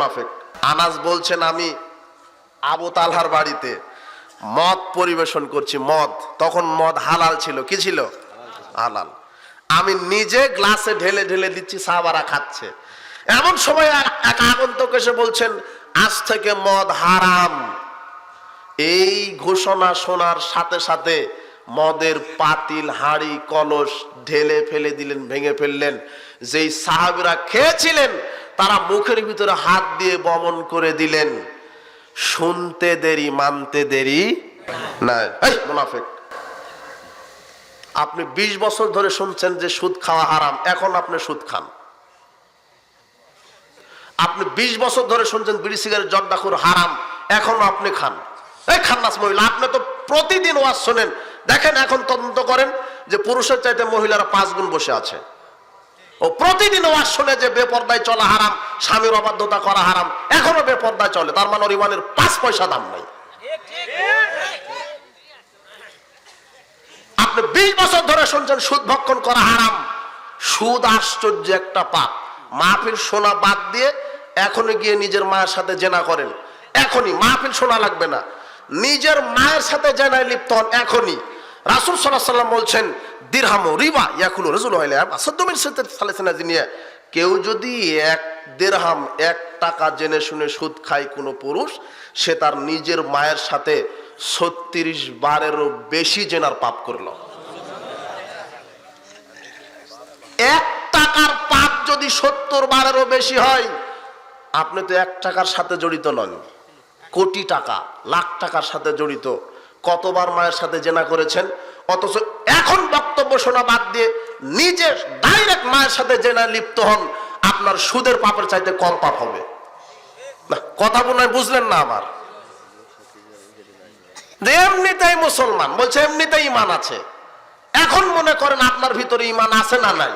মুনাফেক। আনাস বলছেন, আমি আবু তালহার বাড়িতে মদ পরিবেশন করছি, মদ। তখন মদ হালাল ছিল। কি ছিল? হালাল। আমি নিজে গ্লাসে ঢেলে ঢেলে দিচ্ছি সাহাবারা খাচ্ছে। এমন সময় এক- আগন্তক এসে বলছেন, আজ থেকে মদ হারাম। এই ঘোষণা শোনার সাথে সাথে মদের পাতিল, হাড়ি, কলস ঢেলে ফেলে দিলেন, ভেঙে ফেললেন। যেই সাহাবিরা খেয়েছিলেন তারা মুখের ভিতরে হাত দিয়ে বমন করে দিলেন। শুনতে দেরি, মানতে দেরি মুনাফেক, আপনি ২০ বছর ধরে শুনছেন যে সুদ খাওয়া হারাম, এখন আপনি সুদ খান। আপনি ২০ বছর ধরে শুনছেন বিড়ি, সিগারেট জর্দাখুর হারাম, এখন আপনি খান। এই খান্নাস মহিলা, আপনি তো প্রতিদিন ওয়াজ শোনেন। দেখেন, এখন তদন্ত করেন যে পুরুষের চাইতে মহিলারা পাঁচ গুণ বসে আছে। ও প্রতিদিন ওয়াজ শুনে যে বেপর্দায় চলা হারাম, স্বামীর অবাধ্যতা করা হারাম, এখনও বেপর্দায় চলে। তার মানে ওর ইমানের পাঁচ পয়সা দাম নাই। আপনি বিশ বছর ধরে শুনছেন, সুদ ভক্ষণ করা হারাম। সুদ আশ্চর্য একটা পাপ। মাহফিল শোনা বাদ দিয়ে এখনই গিয়ে নিজের মায়ের সাথে জেনা করেন। এখনই। মাহফিল শোনা লাগবে না। নিজের মায়ের সাথে জেনায় লিপ্ত হন এখনই। রাসুল সাল্লাহ সাল্লাম বলছেন, দিরহাম রিবা ইয়াকুল রসুল হইলে আসাদ্দমির সাথে সালেসিনা কেউ যদি এক দেড়হাম এক টাকা জেনে শুনে সুদ খায় কোনো পুরুষ, সে তার নিজের মায়ের সাথে ছত্রিশ বারেরও বেশি জেনার পাপ করল। এক টাকার পাপ যদি সত্তর বারেরও বেশি হয়, আপনি তো এক টাকার সাথে জড়িত নন, কোটি টাকা, লাখ টাকার সাথে জড়িত। কতবার মায়ের সাথে জেনা করেছেন? অথচ এখন বক্তব্য শোনা বাদ দিয়ে নিজে ডাইরেক্ট মায়ের সাথে জেনা লিপ্ত হন, আপনার সুদের পাপের চাইতে কম পাপ হবে। না, কথা মনে বুঝলেন না আমার এমনিতেই মুসলমান, বলছে এমনিতেই ইমান আছে। এখন মনে করেন আপনার ভিতরে ইমান আছে না নাই?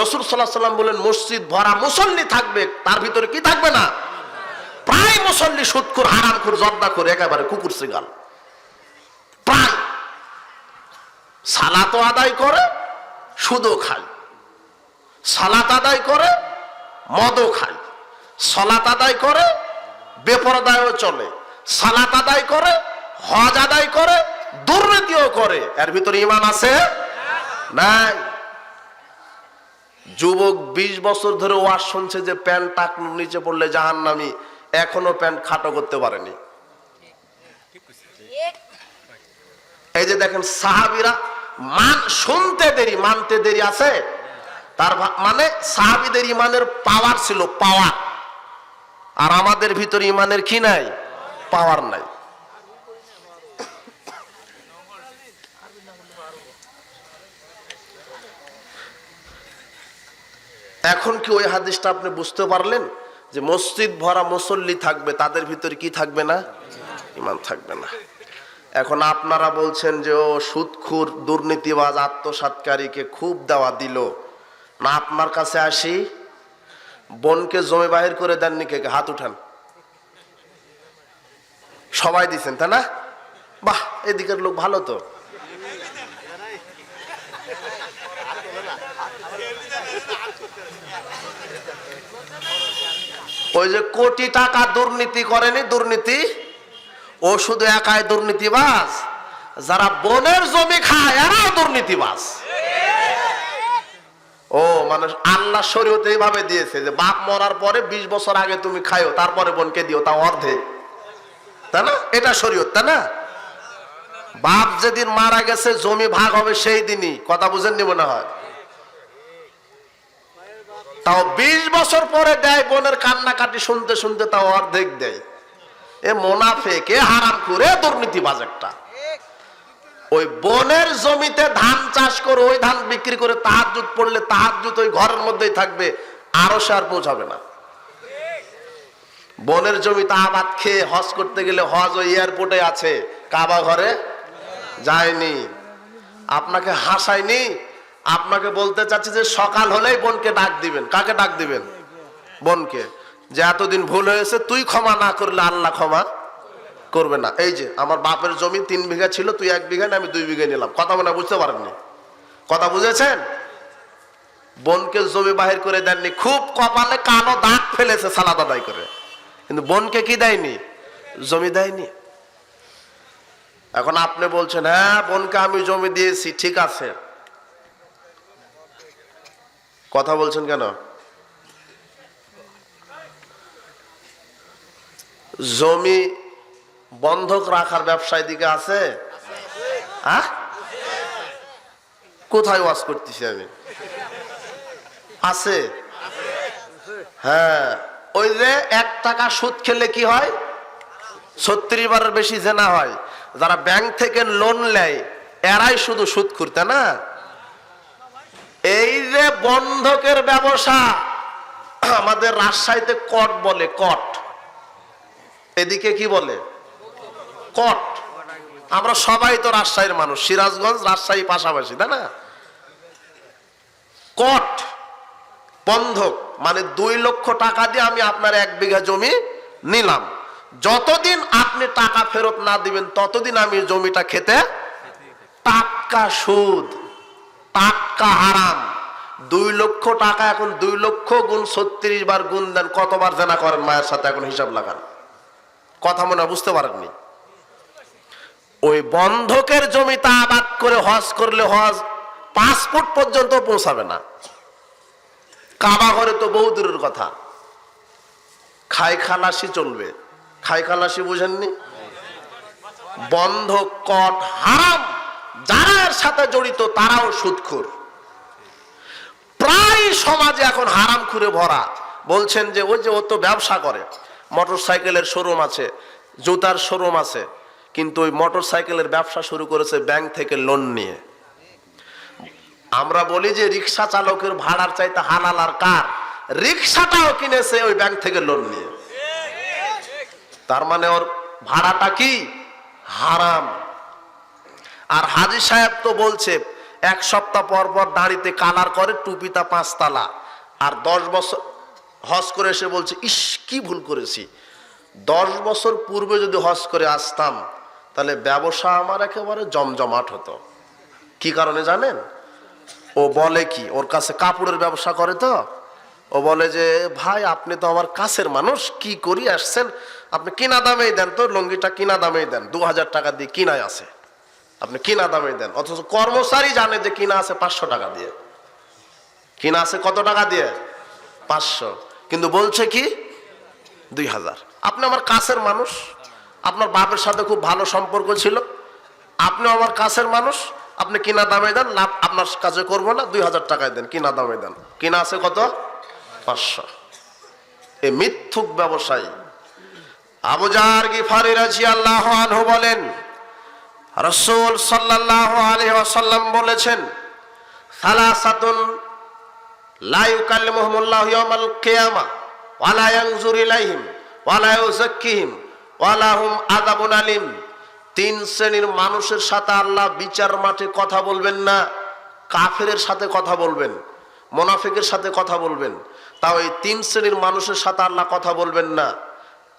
রসুল সাল্লাহ সাল্লাম বলেন, মসজিদ ভরা মুসল্লি থাকবে, তার ভিতরে কি থাকবে না? প্রায় মুসল্লি সুৎকুর হারামখুর জর্দাখুর একেবারে কুকুর আদায় করে, সুদও খায়। সালাত আদায় করে, মদও খায়। আদায় করে, বেপরদায়ও চলে। সালাত আদায় করে, হজ আদায় করে, দুর্নীতিও করে। এর ভিতরে ইমান আছে? নাই। যুবক ২০ বছর ধরে ওয়াজ শুনছে যে প্যান্ট টাকনুর নিচে পড়লে জাহান নামি এখনও প্যান্ট খাটো করতে পারেনি। এই যে দেখেন সাহাবিরা, মান শুনতে দেরি, মানতে দেরি আছে? তার মানে সাহাবিদের ইমানের পাওয়ার ছিল পাওয়ার আর আমাদের ভিতরে ইমানের কি নাই? পাওয়ার নাই। এখন কি ওই হাদিসটা আপনি বুঝতে পারলেন? যে মসজিদ ভরা মুসল্লি থাকবে, তাদের ভিতরে কি থাকবে না? ইমান থাকবে না। এখন আপনারা বলছেন যে, ও সুদখুর দুর্নীতিবাজ, আত্মসাৎকারীকে খুব দেওয়া দিল। না, আপনার কাছে আসি। বোনকে জমি বাহির করে দেননি কে? হাত উঠান। সবাই দিছেন, তাই না? বাহ, এদিকের লোক ভালো তো। ওই যে কোটি টাকা দুর্নীতি করেনি, দুর্নীতি? ও শুধু একাই দুর্নীতিবাজ? যারা বনের জমি খায়, এরাও দুর্নীতিবাজ। ও, মানুষ, আল্লাহ শরীয়ত এইভাবে দিয়েছে যে বাপ মরার পরে ২০ বছর আগে তুমি খায়ো, তারপরে বোনকে দিও তা অর্ধেক। তাই না? এটা শরীয়ত, তাই না? বাপ যেদিন মারা গেছে, জমি ভাগ হবে সেই দিনই। কথা বুঝেননি মনে হয়? তাও ২০ বছর পরে দেয় বোনের কান্নাকাটি শুনতে শুনতে তাও অর্ধেক দেয়। এ মোনাফেক হারাম করে দুর্নীতি একটা। ওই বনের জমিতে ধান চাষ করে, ওই ধান বিক্রি করে তাহার তাহাজুত পড়লে তাহাজুত ওই ঘরের মধ্যেই থাকবে, আরও সে আর পৌঁছাবে না। বনের জমিতে আবাদ খেয়ে হজ করতে গেলে হজ ওই এয়ারপোর্টে আছে, কাবা ঘরে যায়নি। আপনাকে হাসায়নি? আপনাকে বলতে চাচ্ছি যে সকাল হলেই বোনকে ডাক দিবেন। কাকে ডাক দিবেন? বোনকে। যে এতদিন ভুল হয়েছে, তুই ক্ষমা না করলে আল্লাহ ক্ষমা করবে না। এই যে, আমার বাপের জমি তিন বিঘা ছিল, তুই এক বিঘা না, আমি দুই বিঘা নিলাম। কথা মনে বুঝতে পারেননি? কথা বুঝেছেন? বোনকে জমি বাহির করে দেননি, খুব কপালে কালো দাগ ফেলেছে সালাদ আদায় করে। কিন্তু বোনকে কি দেয়নি? জমি দেয়নি। এখন আপনি বলছেন হ্যাঁ বোনকে আমি জমি দিয়েছি, ঠিক আছে। কথা বলছেন কেন? জমি বন্ধক রাখার ব্যবসায় দিকে আছে? হ্যাঁ? কোথায় ওয়াজ করতেছি আমি? আছে? হ্যাঁ। ওই যে এক টাকা সুদ খেলে কি হয়? ছত্রিশ বারের বেশি জেনা হয়। যারা ব্যাংক থেকে লোন নেয়, এরাই শুধু সুদ খুরতে না? এই যে বন্ধকের ব্যবসা, আমাদের রাজশাহীতে কট বলে, কট। এদিকে কি বলে? কট। আমরা সবাই তো রাজশাহীর মানুষ, সিরাজগঞ্জ রাজশাহী পাশাপাশি, তাই না? কট, বন্ধক মানে দুই লক্ষ টাকা দিয়ে আমি আপনার এক বিঘা জমি নিলাম। যতদিন আপনি টাকা ফেরত না দিবেন, ততদিন আমি জমিটা খেতে টাটকা সুদ। টাটকা হারাম। দুই লক্ষ টাকা এখন দুই লক্ষ গুণ ছত্রিশ বার গুণ দেন, কতবার জানা করেন মায়ের সাথে এখন হিসাব লাগান? কথা মনে বুঝতে পারেননি? ওই বন্ধকের জমিতে আবাদ করে হজ করলে হজ ফুট পর্যন্ত পৌঁছাবে না। কাবা ঘরে তো বহু দূরের কথা। খাই খালাসি চলবে। খাই খালাসি বুঝেননি? বন্ধক কট হারাম। যারা সাথে জড়িত তারাও সুদখোর প্রায় সমাজে এখন হারাম খুরে ভরা। বলছেন যে ওই যে ও তো ব্যবসা করে মোটর সাইকেলের শোরুম আছে, জুতার শোরুম আছে, কিন্তু ওই মোটর সাইকেলের ব্যবসা শুরু করেছে ব্যাংক থেকে লোন নিয়ে। আমরা বলি যে রিক্সা চালকের ভাড়ার চাইতে হালাল আর কার? রিক্সাটাও কিনেছে ওই ব্যাংক থেকে লোন নিয়ে। তার মানে ওর ভাড়াটা কি? হারাম। আর হাজি সাহেব তো বলছে, এক সপ্তাহ পর পর দাঁড়িতে কালার করে, টুপিটা পাঁচতলা। আর দশ বছর, হজ করে এসে বলছে, ইস, কি ভুল করেছি। দশ বছর পূর্বে যদি হজ করে আসতাম, তাহলে ব্যবসা আমার একেবারে জমজমাট হতো। কি কারণে জানেন? ও বলে কি, ওর কাছে কাপড়ের ব্যবসা করে তো? ও বলে যে, ভাই, আপনি তো আমার কাছের মানুষ, কি করি আসছেন? আপনি কিনা দামেই দেন তো, লুঙ্গিটা কিনা দামেই দেন, দু হাজার টাকা দিয়ে কিনায় আছে। আপনি কিনা দামে দেন। অথচ কর্মচারী জানে যে কিনা আছে পাঁচশো টাকা দিয়ে। কিনা আছে কত টাকা দিয়ে? পাঁচশো। কিন্তু বলছে কি? দুই হাজার। আপনি আমার কাছের মানুষ। আপনার বাপের সাথে খুব ভালো সম্পর্ক ছিল। আপনি আমার কাছের মানুষ। আপনি কিনা দামে দেন, লাভ আপনার কাছে করব না, দুই হাজার টাকায় দেন, কিনা দামে দেন। কিনা আছে কত? পাঁচশো। এ মিথ্যুক ব্যবসায়ী। আবুজার গিফারি রাজি আল্লাহ বলেন রসুল সাল্লাহ আলী আসাল্লাম বলেছেন, সালাসাতুন লাইকাল মোহাম্মল্লাহ ইয়ামাল কেয়ামা ওয়ালা ইয়ানজুর ইলাইহিম ওয়ালা ইউজাক্কিহিম ওয়ালা হুম আযাবুন আলিম। তিন শ্রেণির মানুষের সাথে আল্লাহ বিচার মাঠে কথা বলবেন না, কাফেরের সাথে কথা বলবেন, মোনাফিকের সাথে কথা বলবেন। তাও এই তিন শ্রেণির মানুষের সাথে আল্লাহ কথা বলবেন না,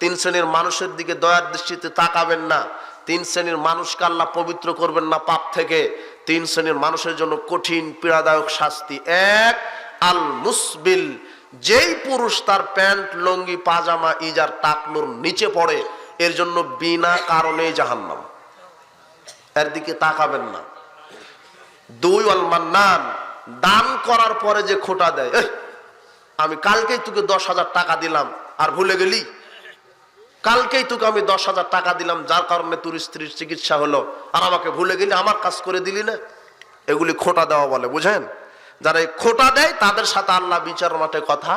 তিন শ্রেণির মানুষের দিকে দয়ার দৃষ্টিতে তাকাবেন না তিন শ্রেণির মানুষকে আল্লাহ পবিত্র করবেন না পাপ থেকে। তিন শ্রেণির মানুষের জন্য কঠিন, পীড়াদায়ক শাস্তি এক। আল মুসবিল, যেই পুরুষ তার প্যান্ট, লঙ্গি, পাজামা, ইজার, টাকনুর নিচে পড়ে, এর জন্য বিনা কারণেই জাহান্নাম। এর দিকে তাকাবেন না। দুই অল মান্নান, দান করার পরে যে খোটা দেয় আমি কালকেই তোকে দশ হাজার টাকা দিলাম, আর ভুলে গেলি? কালকেই তোকে আমি দশ হাজার টাকা দিলাম, যার কারণে তোর স্ত্রীর চিকিৎসা হলো। আর আমাকে ভুলে গেলি আমার কাজ করে দিলি না। এগুলি খোটা দেওয়া বলে, বুঝেন? যারা এই খোটা দেয়, তাদের সাথে আল্লাহ বিচার মাঠে কথা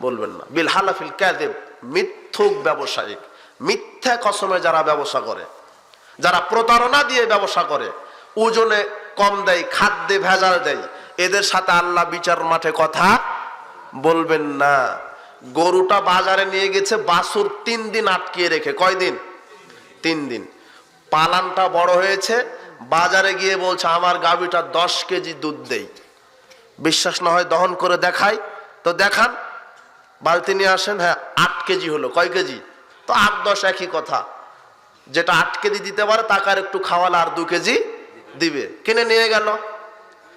বলবেন না। বিল হালাফিল ক্যাদেব মিথ্যুক ব্যবসায়িক। মিথ্যা কসমে যারা ব্যবসা করে, যারা প্রতারণা দিয়ে ব্যবসা করে, ওজনে কম দেয়, খাদ্যে ভেজাল দেয়, এদের সাথে আল্লাহ বিচার মাঠে কথা বলবেন না। গরুটা বাজারে নিয়ে গেছে বাসুর তিন দিন আটকিয়ে রেখে। কয়দিন? তিন দিন। পালানটা বড় হয়েছে, বাজারে গিয়ে বলছে, আমার গাভীটা দশ কেজি দুধ দেই। বিশ্বাস না হয় দহন করে দেখাই। তো দেখান, বালতি নিয়ে আসেন হ্যাঁ আট কেজি হলো। কয় কেজি? তো আট দশ একই কথা। যেটা আট কেজি দিতে পারে, তাকে আর একটু খাওয়ালে আর দু কেজি দিবে। কিনে নিয়ে গেল।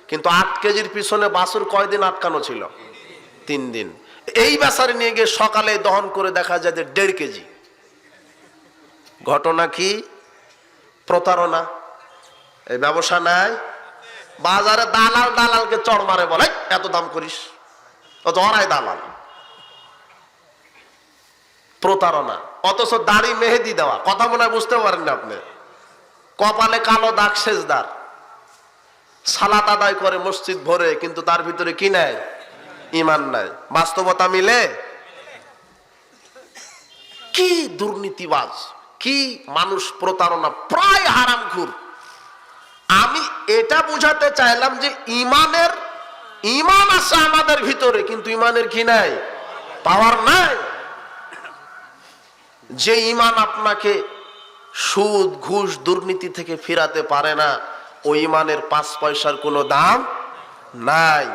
কিন্তু আট কেজির পিছনে বাসুর কয়দিন আটকানো ছিল? তিন দিন। এই বেচারে নিয়ে গিয়ে সকালে দহন করে দেখা যায় যে দেড় কেজি। ঘটনা কি? প্রতারণা। এই ব্যবসা নাই। বাজারে দালাল দালালকে চড় মারে বলে এত দাম করিস? জড়াই দালাল। প্রতারণা। অথচ দাড়ি মেহেদি দেওয়া। কথা মনে বুঝতে পারেন না আপনি। কপালে কালো দাগ, সেজদার। সালাত আদায় করে মসজিদ ভরে, কিন্তু তার ভিতরে কি নাই? ইমান নাই। বাস্তবতা মিলে? কি দুর্নীতিবাজ, কি মানুষ প্রতারণা, প্রায় হারাম হারামখুর আমি এটা বুঝাতে চাইলাম যে ইমানের, ইমান আছে আমাদের ভিতরে, কিন্তু ইমানের কি নাই? পাওয়ার নাই। যে ইমান আপনাকে সুদ, ঘুষ, দুর্নীতি থেকে ফিরাতে পারে না, ওই ইমানের পাঁচ পয়সার কোনো দাম নাই।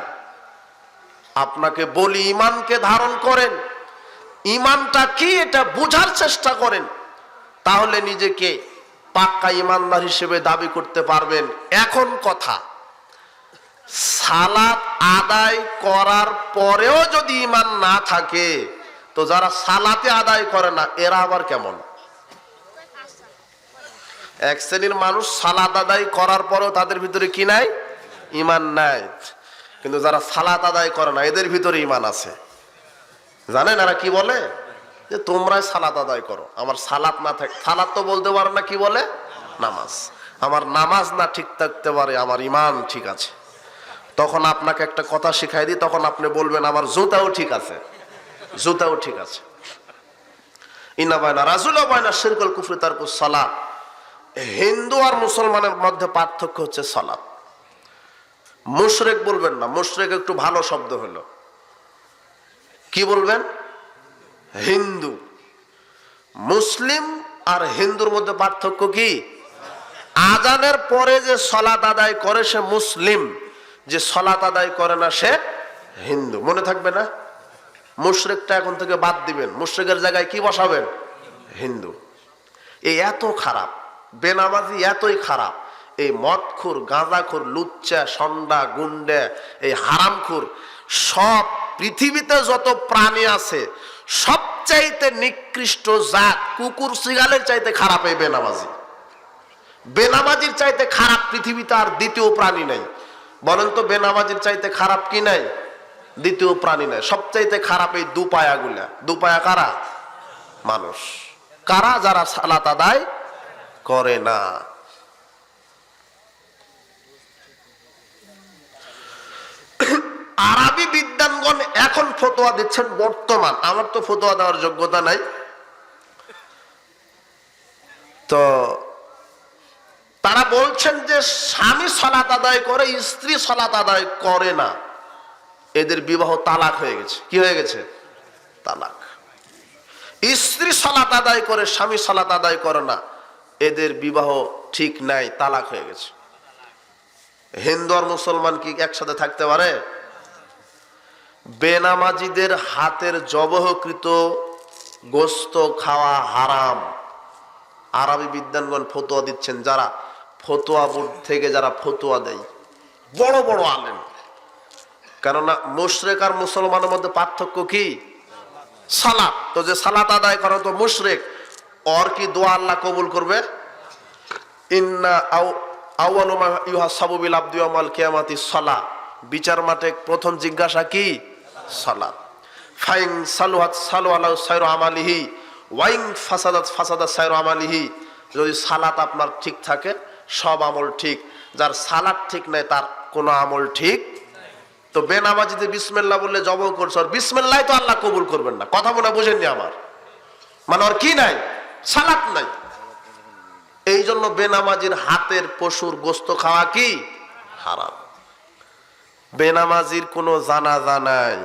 আপনাকে বলি ইমানকে ধারণ করেন। ইমানটা কি এটা বোঝার চেষ্টা করেন। তাহলে নিজেকে পাক্কা ইমানদার হিসেবে দাবি করতে পারবেন। এখন কথা, সালাত আদায় করার পরেও যদি ইমান না থাকে, তো যারা সালাতে আদায় করে না, এরা আবার কেমন? এক শ্রেণির মানুষ সালাদ আদায় করার পরেও তাদের ভিতরে কি নাই? ইমান নাই। কিন্তু যারা সালাত আদায় করে না, এদের ভিতরে ইমান আছে। জানেন এরা কি বলে? যে তোমরাই সালাত আদায় করো। আমার সালাত না থাকে সালাত তো বলতে পারো না, কি বলে? নামাজ। আমার নামাজ না ঠিক থাকতে পারে, আমার ইমান ঠিক আছে। তখন আপনাকে একটা কথা শিখাই দিই, তখন আপনি বলবেন, আমার জুতাও ঠিক আছে। জুতাও ঠিক আছে। ইনা বায়না রাজুলা বায়না শিরকুল কুফরি তার সালাত। হিন্দু আর মুসলমানের মধ্যে পার্থক্য হচ্ছে সালাত। মুশরেক বলবেন না, মুশরেক একটু ভালো শব্দ হলো। কি বলবেন? হিন্দু। মুসলিম আর হিন্দুর মধ্যে পার্থক্য কি? আজানের পরে যে সলাত আদায় করে সে মুসলিম, যে সলাত আদায় করে না সে হিন্দু। মনে থাকবে না? মুশরেকটা এখন থেকে বাদ দিবেন। মুশরেকের জায়গায় কি বসাবেন? হিন্দু। এই এত খারাপ, বেনামাজি এতই খারাপ। এই মদখুর, গাঁজাখুর, লুচ্চা, সন্ডা, গুন্ডে, এই হারামখুর, সব পৃথিবীতে যত প্রাণী আছে, সবচাইতে নিকৃষ্ট জাত কুকুর সিগালের চাইতে খারাপ এই বেনামাজি। বেনামাজির চাইতে খারাপ পৃথিবীতে আর দ্বিতীয় প্রাণী নাই। বলেন তো বেনামাজির চাইতে খারাপ কি নাই? দ্বিতীয় প্রাণী নাই। সবচাইতে খারাপ এই দুপায়াগুলা। দুপায়া কারা? মানুষ। কারা যারা সালাত আদায় করে না আরবি বিদ্যানগণ এখন ফতোয়া দিচ্ছেন বর্তমান। আমার তো ফতোয়া দেওয়ার যোগ্যতা নাই। তো তারা বলছেন যে স্বামী সলাত আদায় করে, স্ত্রী সলাত আদায় করে না। এদের বিবাহ তালাক হয়ে গেছে। কি হয়ে গেছে? তালাক। স্ত্রী সলাত আদায় করে, স্বামী সলাত আদায় করে না। এদের বিবাহ ঠিক নাই, তালাক হয়ে গেছে। হিন্দু আর মুসলমান কি একসাথে থাকতে পারে? বেনামাজিদের হাতের জবহকৃত গোস্ত খাওয়া হারাম। আরবি বিদ্যানগণ ফতোয়া দিচ্ছেন, যারা ফতোয়া বোর্ড থেকে যারা ফতোয়া দেয়, বড় বড় আলেম। কেননা মুশরেক আর মুসলমানের মধ্যে পার্থক্য কি? সালাত। তো যে সালাত আদায় করা তো মুশরেক। ওর কি দোয়া আল্লাহ কবুল করবে? ইন্না আউ আউয়ালু মা ইউহাসাবু বিল আবদি ইয়াউমাল কিয়ামাতি সালাহ। বিচার মাঠে প্রথম জিজ্ঞাসা কি? সালাত। ফাইন সালুহাত সালু আলাউ সাইরু আমালিহি ওয়াইং ফাসাদাত ফাসাদা সাইরু আমালিহি। যদি সালাত আপনার ঠিক থাকে, সব আমল ঠিক। যার সালাত ঠিক নাই, তার কোনো আমল ঠিক তো বেনামাজিতে বিসমেল্লা বললে জব করছ, আর বিসমিল্লাহ তো আল্লাহ কবুল করবেন না। কথা মনে বুঝেননি আমার? মানে ওর কি নাই? সালাত নাই। এই জন্য বেনামাজির হাতের পশুর গোস্ত খাওয়া কি? হারাম। বেনামাজির কোনো জানাজা নাই।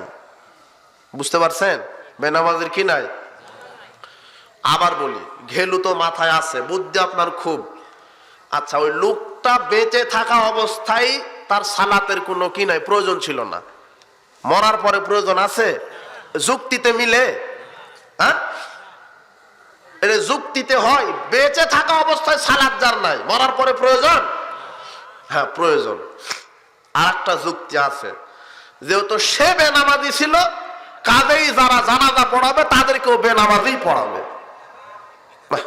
বুঝতে পারছেন? বেনামাজির কি নাই? আবার বলি, ঘেলু তো মাথায় আছে, বুদ্ধি আপনার খুব। আচ্ছা ওই লোকটা বেঁচে থাকা অবস্থায় তার সালাতের কোনো কি নাই, প্রয়োজন ছিল না। মরার পরে প্রয়োজন আছে? যুক্তিতে মিলে? হ্যাঁ? এটা যুক্তিতে হয়, বেঁচে থাকা অবস্থায় সালাদ যার নাই, মরার পরে প্রয়োজন? হ্যাঁ প্রয়োজন। আর একটা যুক্তি আছে। যেহেতু সে বেনামাজি ছিল, কাজেই যারা জানাজা পড়াবে, তাদেরকেও বেনামাজি পড়াবে।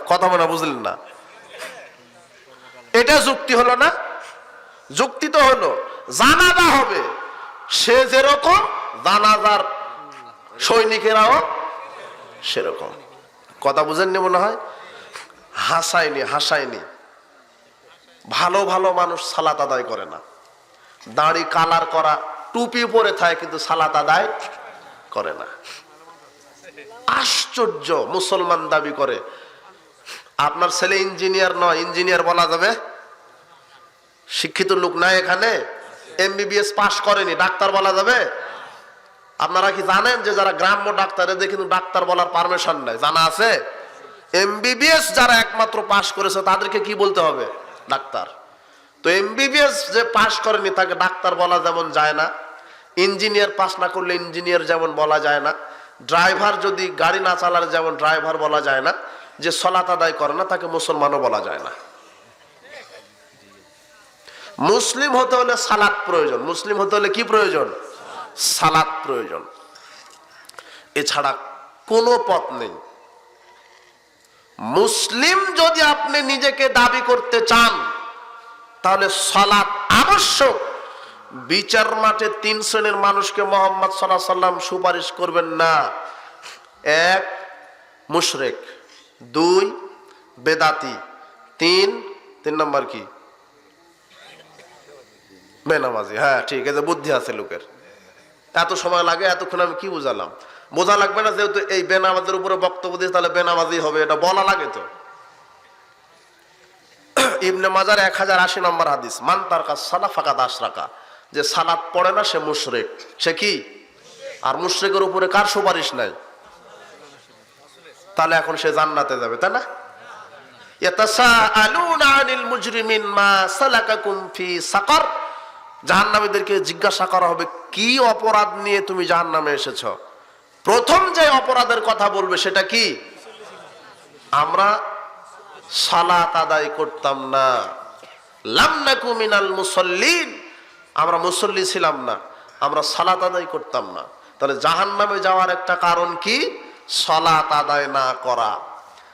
কথা মনে বুঝলেন না? এটা যুক্তি হলো না? যুক্তি তো হলো, জানাজা হবে। সে যেরকম, জানাজার সৈনিকেরাও সেরকম। কথা বুঝেননি মনে হয়? হাসায়নি হাসায়নি। ভালো ভালো মানুষ সালাত আদায় করে না। দাড়ি কালার করা, টুপি পরে থাকে কিন্তু সালাত আদায় করে না। আশ্চর্য, মুসলমান দাবি করে। আপনার ছেলে ইঞ্জিনিয়ার নয়, ইঞ্জিনিয়ার বলা যাবে? শিক্ষিত লোক নাই এখানে? এমবিবিএস পাশ করেনি, ডাক্তার বলা যাবে? আপনারা কি জানেন যে যারা গ্রাম্য ডাক্তার, এদের কিন্তু ডাক্তার বলার পারমিশন নাই, জানা আছে? এমবিবিএস যারা একমাত্র পাশ করেছে, তাদেরকে কি বলতে হবে? ডাক্তার। তো এমবিবিএস যে পাশ করেনি, তাকে ডাক্তার বলা যেমন যায় না, ইঞ্জিনিয়ার পাস না করলে ইঞ্জিনিয়ার যেমন বলা যায় না, ড্রাইভার যদি গাড়ি না চালালে যেমন ড্রাইভার বলা যায় না, যে সলাত আদায় করে না, তাকে মুসলমানও বলা যায় না। মুসলিম হতে হলে সালাত প্রয়োজন। মুসলিম হতে হলে কি প্রয়োজন? সালাত প্রয়োজন। এছাড়া কোনো পথ নেই। মুসলিম যদি আপনি নিজেকে দাবি করতে চান তাহলে সালাত আবশ্যক। বিচার মাঠে তিন শ্রেণির মানুষকে মোহাম্মদ সাল্লাহ সাল্লাম সুপারিশ করবেন না। এক, মুশরেক। দুই, বেদাতি। তিন তিন নম্বর কি? বেনামাজি হ্যাঁ ঠিক আছে, বুদ্ধি আছে লোকের। এত সময় লাগে, এতক্ষণ আমি কি বুঝালাম? বোঝা লাগবে না যেহেতু এই বেনামাজের উপরে বক্তব্য দিয়ে তাহলে বেনামাজি হবে, এটা বলা লাগে তো। ইবনে মাজার এক হাজার আশি নম্বর হাদিস, মান তার কাজ সালা ফাঁকা দাস রাখা যে সালাত পড়ে না, সে মুশরেক। সে কি? আর মুশরেকের উপরে কার সুপারিশ নাই? তাহলে এখন সে জান্নাতে যাবে, তাই না? আনিল মুজরিমিন মা সালাকাকুম সাকার জাহান্নামীদেরকে জিজ্ঞাসা করা হবে, কি অপরাধ নিয়ে তুমি জাহান্নামে এসেছ? প্রথম যে অপরাধের কথা বলবে, সেটা কি? আমরা সালাত আদায় করতাম না। লামনাকু মিনাল মুসল্লিন। আমরা মুসল্লি ছিলাম না, আমরা সালাত আদায় করতাম না। তাহলে জাহান্নামে যাওয়ার একটা কারণ কি? সালাত আদায় না করা।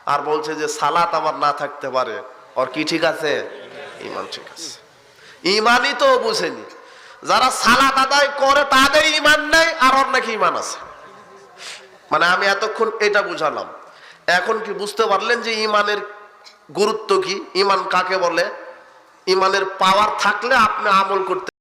আর বলছে যে সালাত আমার না থাকতে পারে। ওর কি ঠিক আছে? ইমান ঠিক আছে। ইমানই তো বুঝেনি। যারা সালাত আদায় করে তাদের ইমান নেই, আর ওর নাকি ইমান আছে। মানে আমি এতক্ষণ এটা বুঝালাম। এখন কি বুঝতে পারলেন যে ইমানের গুরুত্ব কি? ইমান কাকে বলে? ইমানের পাওয়ার থাকলে আপনি আমল করতে